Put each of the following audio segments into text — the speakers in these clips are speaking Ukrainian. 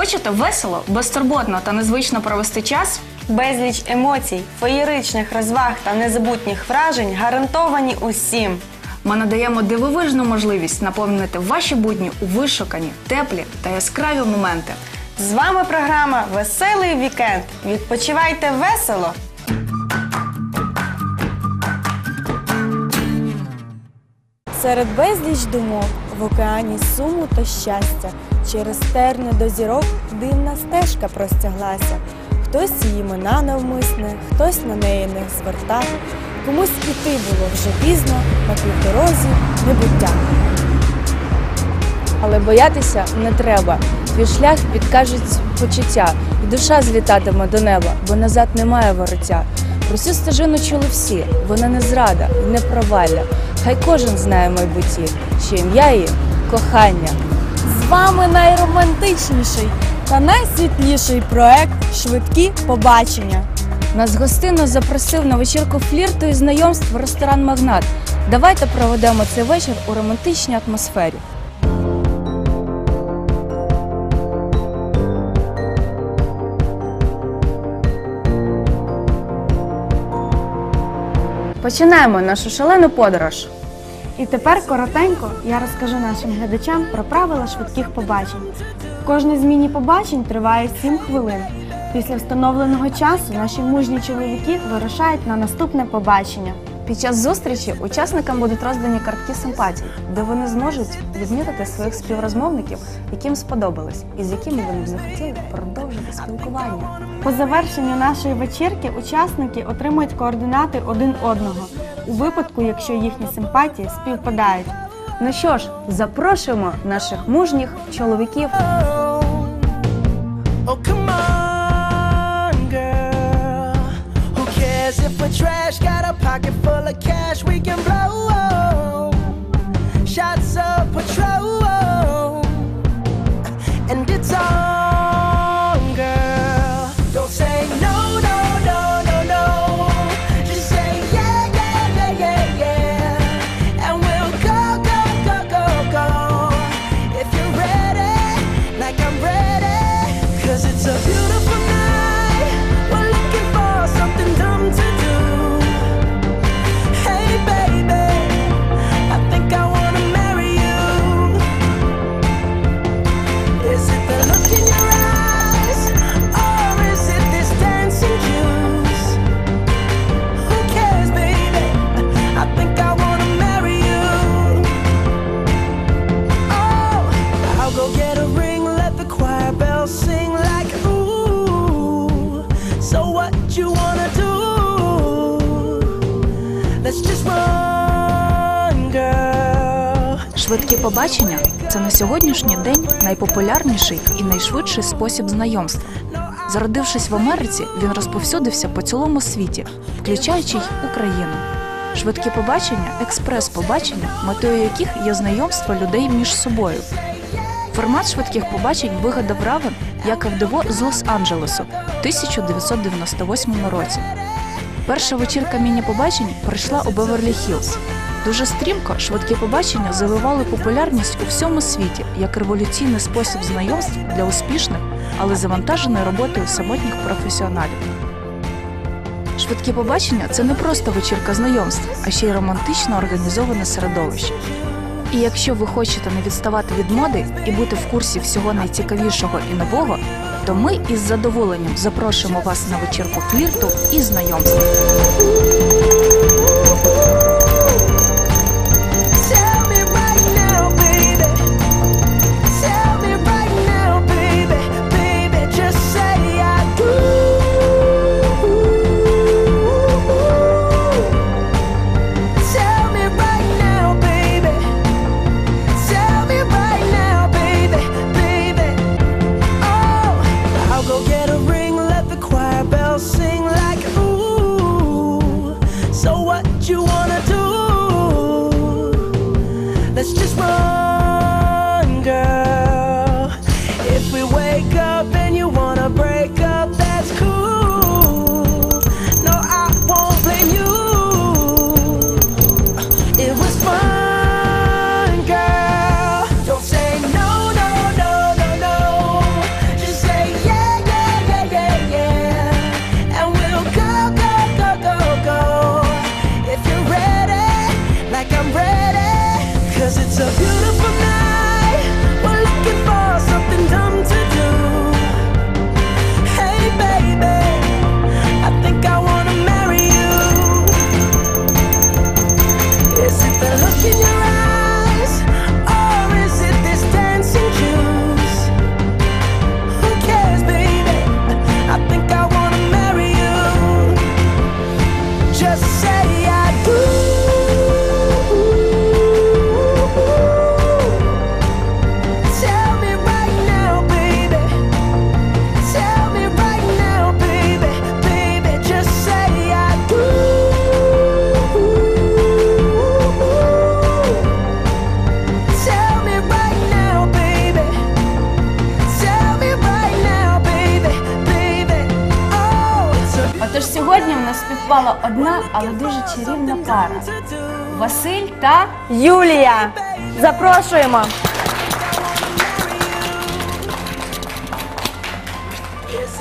Хочете весело, безтурботно та незвично провести час? Безліч емоцій, феєричних розваг та незабутніх вражень гарантовані усім. Ми надаємо дивовижну можливість наповнити ваші будні у вишукані, теплі та яскраві моменти. З вами програма Веселий вікенд. Відпочивайте весело! Серед безліч думок в океані суму та щастя. Через терни до зірок дивна стежка простяглася. Хтось її мина навмисне, хтось на неї не звертав. Комусь іти було вже пізно, на півдорозі небуття. Але боятися не треба. Твій шлях підкажуть почуття, і душа злітатиме до неба, бо назад немає вороття. Про цю стежину чули всі, вона не зрада і не провалля. Хай кожен знає в майбутті, що ім'я її кохання. Вами найромантичніший та найсвітліший проект Швидкі побачення. Нас гостинно запросив на вечірку флірту і знайомств ресторан Магнат. Давайте проведемо цей вечір у романтичній атмосфері. Починаємо нашу шалену подорож. І тепер коротенько я розкажу нашим глядачам про правила швидких побачень. Кожне зміні побачень триває 7 хвилин. Після встановленого часу наші мужні чоловіки вирушають на наступне побачення. Під час зустрічі учасникам будуть роздані картки симпатій, де вони зможуть відмітити своїх співрозмовників, яким сподобались, і з якими вони б захотіли продовжити спілкування. По завершенню нашої вечірки учасники отримують координати один одного у випадку, якщо їхні симпатії співпадають. Ну що ж, запрошуємо наших мужніх чоловіків. Швидкі побачення це на сьогоднішній день найпопулярніший і найшвидший спосіб знайомства. Зародившись в Америці, він розповсюдився по цілому світі, включаючи й Україну. Швидкі побачення експрес-побачення, метою яких є знайомство людей між собою. Формат швидких побачень вигадав Равен Яков Дево з Лос-Анджелесу в 1998 році. Перша вечірка міні-побачень пройшла у Беверлі-Хіллз. Дуже стрімко швидкі побачення завивали популярність у всьому світі як революційний спосіб знайомств для успішних, але завантаженої роботою самотніх професіоналів. Швидкі побачення це не просто вечірка знайомств, а ще й романтично організоване середовище. І якщо ви хочете не відставати від моди і бути в курсі всього найцікавішого і нового, то ми із задоволенням запрошуємо вас на вечірку флірту і знайомства. Існувала одна, але дуже чарівна пара. Василь та Юлія! Запрошуємо!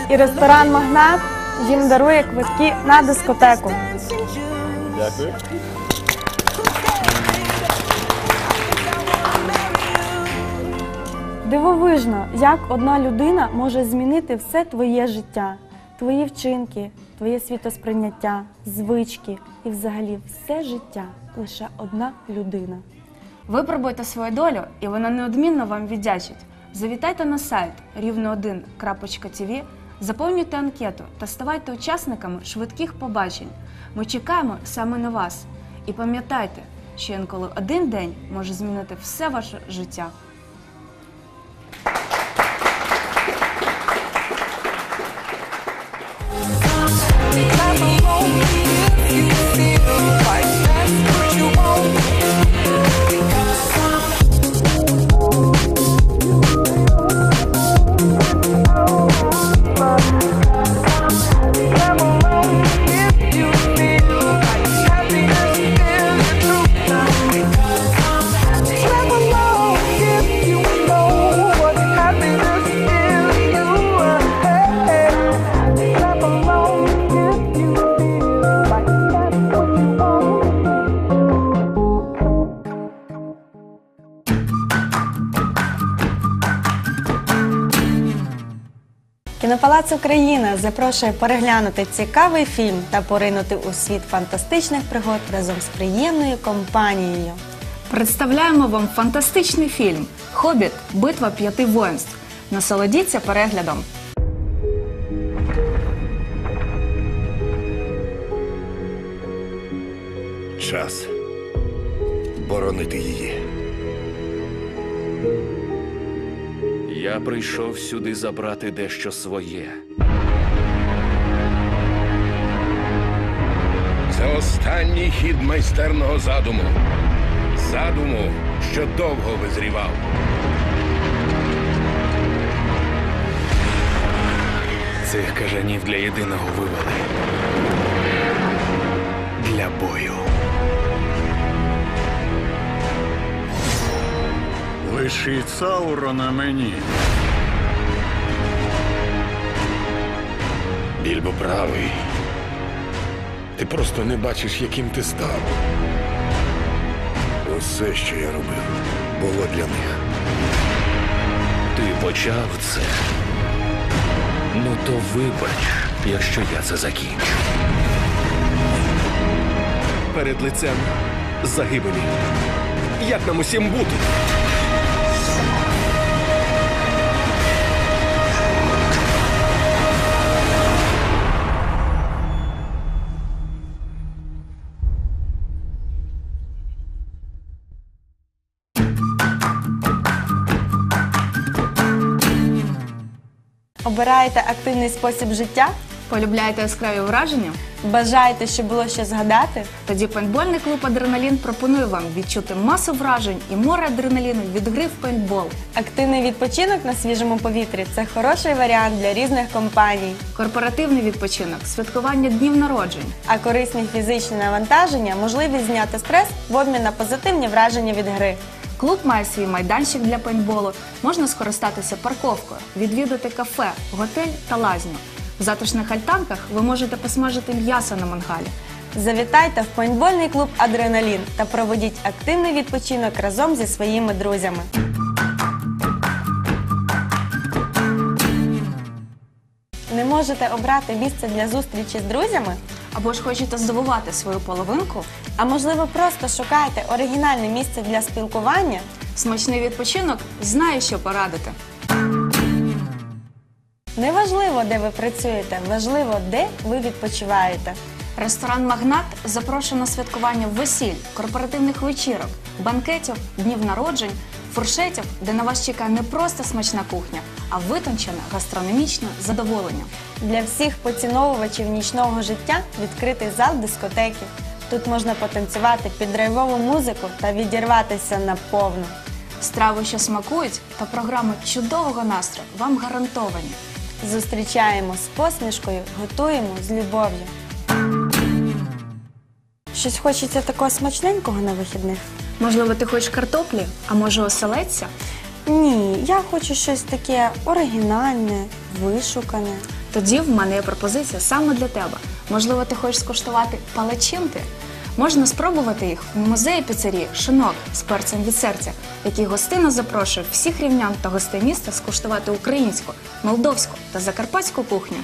І ресторан Магнат їм дарує квитки на дискотеку. Дякую. Дивовижно, як одна людина може змінити все твоє життя, твої вчинки, твоє світосприйняття, звички і взагалі все життя. Лише одна людина. Випробуйте свою долю, і вона неодмінно вам віддячить. Завітайте на сайт рівно1.tv, заповнюйте анкету та ставайте учасниками швидких побачень. Ми чекаємо саме на вас. І пам'ятайте, що інколи один день може змінити все ваше життя. Кінопалац Україна запрошує переглянути цікавий фільм та поринути у світ фантастичних пригод разом з приємною компанією. Представляємо вам фантастичний фільм Хобіт. Битва п'яти воїнств. Насолодіться переглядом. Час боронити її. Я прийшов сюди забрати дещо своє. Це останній хід майстерного задуму. Задуму, що довго визрівав. Цих кажанів для єдиного вивели. Для бою. Лишіть Саурона мені. Більбо правий. Ти просто не бачиш, яким ти став. Усе, що я робив, було для них. Ти почав це. Ну то вибач, якщо я це закінчу. перед лицем загибелі. Як нам усім бути? Обираєте активний спосіб життя? Полюбляєте яскраві враження? Бажаєте, щоб було що згадати? Тоді пейнтбольний клуб Адреналін пропонує вам відчути масу вражень і море адреналіну від гри в пейнтбол. Активний відпочинок на свіжому повітрі це хороший варіант для різних компаній. Корпоративний відпочинок, святкування днів народжень. А корисні фізичні навантаження можливість зняти стрес в обмін на позитивні враження від гри. Клуб має свій майданчик для пейнтболу. Можна скористатися парковкою, відвідати кафе, готель та лазню. В затишних альтанках ви можете посмажити м'ясо на мангалі. Завітайте в пейнтбольний клуб Адреналін та проведіть активний відпочинок разом зі своїми друзями. Не можете обрати місце для зустрічі з друзями? Або ж хочете здивувати свою половинку? А можливо, просто шукаєте оригінальне місце для спілкування? Смачний відпочинок знає, що порадити. Неважливо, де ви працюєте, важливо, де ви відпочиваєте. Ресторан Магнат запрошує на святкування весіль, корпоративних вечірок, банкетів, днів народжень, фуршетів, де на вас чекає не просто смачна кухня, а витончене гастрономічне задоволення. Для всіх поціновувачів нічного життя відкритий зал дискотеки. Тут можна потанцювати під драйвову музику та відірватися наповну. Страви, що смакують, та програми чудового настрою вам гарантовані. Зустрічаємо з посмішкою, готуємо з любов'ю. Щось хочеться такого смачненького на вихідних? Можливо, ти хочеш картоплі, а може оселедця? Ні, я хочу щось таке оригінальне, вишукане. Тоді в мене є пропозиція саме для тебе. Можливо, ти хочеш скуштувати палачинки? Можна спробувати їх в музеї піцерії Шинок з перцем від серця, який гостинно запрошує всіх рівнян та гостей міста скуштувати українську, молдовську та закарпатську кухню.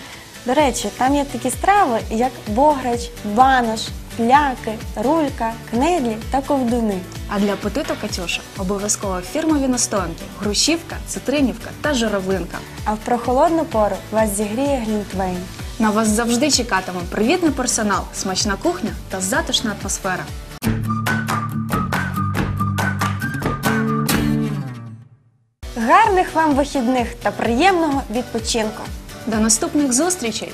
До речі, там є такі страви, як бограч, банош, пляки, рулька, кнедлі та ковдуни. А для апетиту Катюша обов'язково фірмові настоянки, грушівка, цитринівка та журавлинка. А в прохолодну пору вас зігріє глінтвейн. На вас завжди чекатиме привітний персонал, смачна кухня та затишна атмосфера. Гарних вам вихідних та приємного відпочинку! До наступних зустрічей!